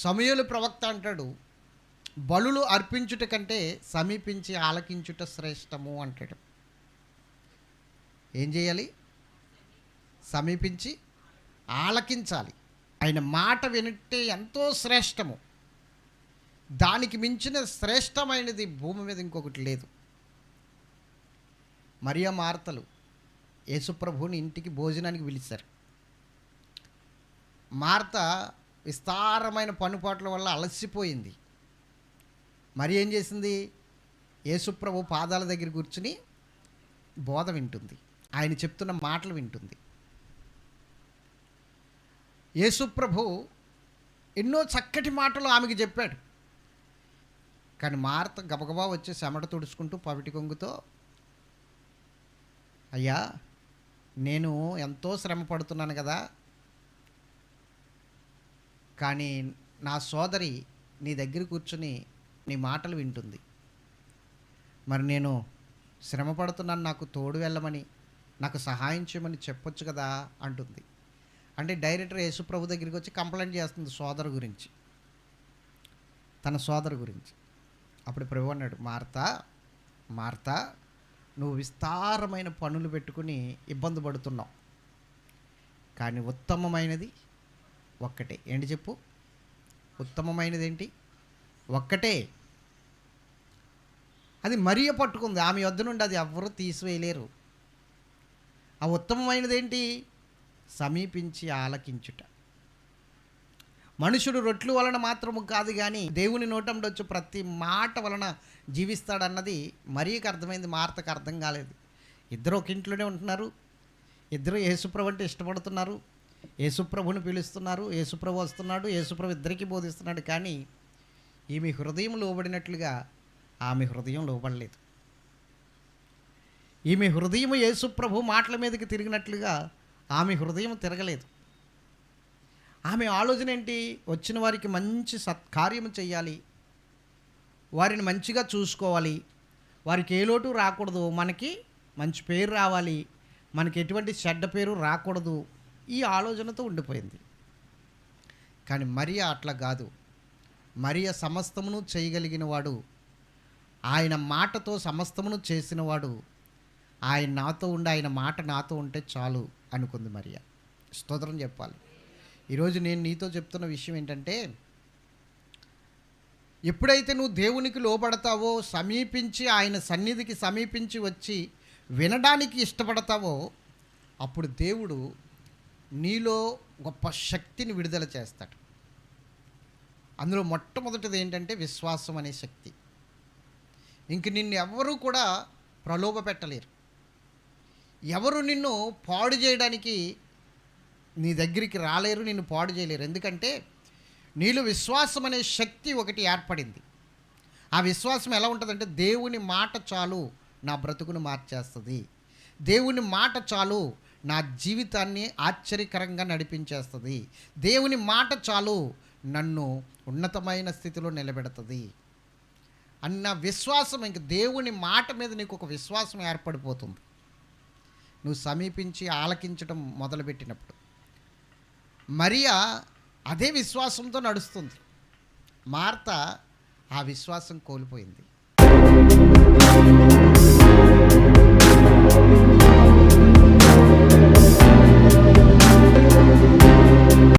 సమయలు ప్రవక్త అంటాడు బలులు అర్పించుట కంటే సమీపించి ఆలకించుట శ్రేష్టము అంటాడు. ఏం చేయాలి? సమీపించి ఆలకించాలి. ఆయన మాట వినట్టే ఎంతో శ్రేష్టము. దానికి మించిన శ్రేష్టమైనది భూమి మీద ఇంకొకటి లేదు. మరియా మార్తలు యేసుప్రభుని ఇంటికి భోజనానికి పిలిచారు. మార్త విస్తారమైన పనుపాట్ల వల్ల అలసిపోయింది. మరి ఏం చేసింది? యేసుప్రభు పాదాల దగ్గర కూర్చుని బోధ వింటుంది. ఆయన చెప్తున్న మాటలు వింటుంది. యేసుప్రభు ఎన్నో చక్కటి మాటలు ఆమెకి చెప్పాడు. కానీ మార్త గబగబా వచ్చి చెమట తుడుచుకుంటూ పవిటి కొంగుతో అయ్యా నేను ఎంతో శ్రమ పడుతున్నాను కదా. కానీ నా సోదరి నీ దగ్గర కూర్చుని నీ మాటలు వింటుంది. మరి నేను శ్రమ పడుతున్నాను నాకు తోడు వెళ్ళమని నాకు సహాయం చేయమని చెప్పొచ్చు కదా అంటుంది. అంటే డైరెక్టర్ యేసుప్రభు దగ్గరికి వచ్చి కంప్లైంట్ చేస్తుంది సోదరు గురించి. తన సోదరు గురించి. అప్పుడు ప్రభు అన్నాడు మార్తా మార్తా నువ్వు విస్తారమైన పనులు పెట్టుకుని ఇబ్బంది పడుతున్నావు. కానీ ఉత్తమమైనది ఒక్కటే. ఏంటి చెప్పు? ఉత్తమమైనది ఏంటి ఒక్కటే. అది మరియ పట్టుకుంది. ఆమె వద్ద నుండి అది ఎవ్వరూ తీసివేయలేరు. ఆ ఉత్తమమైనది ఏంటి సమీపించి ఆలకించుట. మనుషుడు రొట్లు వలన మాత్రము కాదు కానీ దేవుని నోటంలో వచ్చి ప్రతి మాట వలన జీవిస్తాడన్నది మరీకి అర్థమైంది. మార్తకు అర్థం కాలేదు. ఇద్దరు ఒక ఇంట్లోనే ఉంటున్నారు. ఇద్దరు యేసుప్రభు అంటే ఇష్టపడుతున్నారు. యేసుప్రభుని పిలుస్తున్నారు యేసుప్రభు వస్తున్నాడు యేసుప్రభు ఇద్దరికీ బోధిస్తున్నాడు కానీ ఈమె హృదయం లోబడినట్లుగా ఆమె హృదయం లోబడలేదు. ఈమె హృదయం యేసుప్రభు మాటల మీదకి తిరిగినట్లుగా ఆమె హృదయం తిరగలేదు. ఆమె ఆలోచన ఏంటి? వచ్చిన వారికి మంచి సత్కార్యం చేయాలి వారిని మంచిగా చూసుకోవాలి. వారికి ఏ లోటు రాకూడదు. మనకి మంచి పేరు రావాలి. మనకి ఎటువంటి చెడ్డ పేరు రాకూడదు. ఈ ఆలోచనతో ఉండిపోయింది. కానీ మరియా అట్లా కాదు. మరియ సమస్తమును చేయగలిగిన వాడు ఆయన మాటతో సమస్తమును చేసినవాడు ఆయన నాతో ఉండి ఆయన మాట నాతో ఉంటే చాలు అనుకుంది మరియా. స్తోత్రం చెప్పాలి. ఈరోజు నేను నీతో చెప్తున్న విషయం ఏంటంటే ఎప్పుడైతే నువ్వు దేవునికి లోబడతావో సమీపించి ఆయన సన్నిధికి సమీపించి వచ్చి వినడానికి ఇష్టపడతావో అప్పుడు దేవుడు నీలో గొప్ప శక్తిని విడుదల చేస్తాడు. అందులో మొట్టమొదటిది ఏంటంటే విశ్వాసం అనే శక్తి. ఇంక నిన్ను ఎవరూ కూడా ప్రలోభ పెట్టలేరు. ఎవరు నిన్ను పాడు చేయడానికి నీ దగ్గరికి రాలేరు నిన్ను పాడు చేయలేరు. ఎందుకంటే నీలో విశ్వాసం అనే శక్తి ఒకటి ఏర్పడింది. ఆ విశ్వాసం ఎలా ఉంటుందంటే దేవుని మాట చాలు నా బ్రతుకును మార్చేస్తుంది. దేవుని మాట చాలు నా జీవితాన్ని ఆశ్చర్యకరంగా నడిపించేస్తుంది. దేవుని మాట చాలు నన్ను ఉన్నతమైన స్థితిలో నిలబెడుతుంది. అన్న విశ్వాసం ఇంక దేవుని మాట మీద నీకు ఒక విశ్వాసం ఏర్పడిపోతుంది. నువ్వు సమీపించి ఆలకించడం మొదలుపెట్టినప్పుడు. మరియా అదే విశ్వాసంతో నడుస్తుంది. మార్త ఆ విశ్వాసం కోల్పోయింది.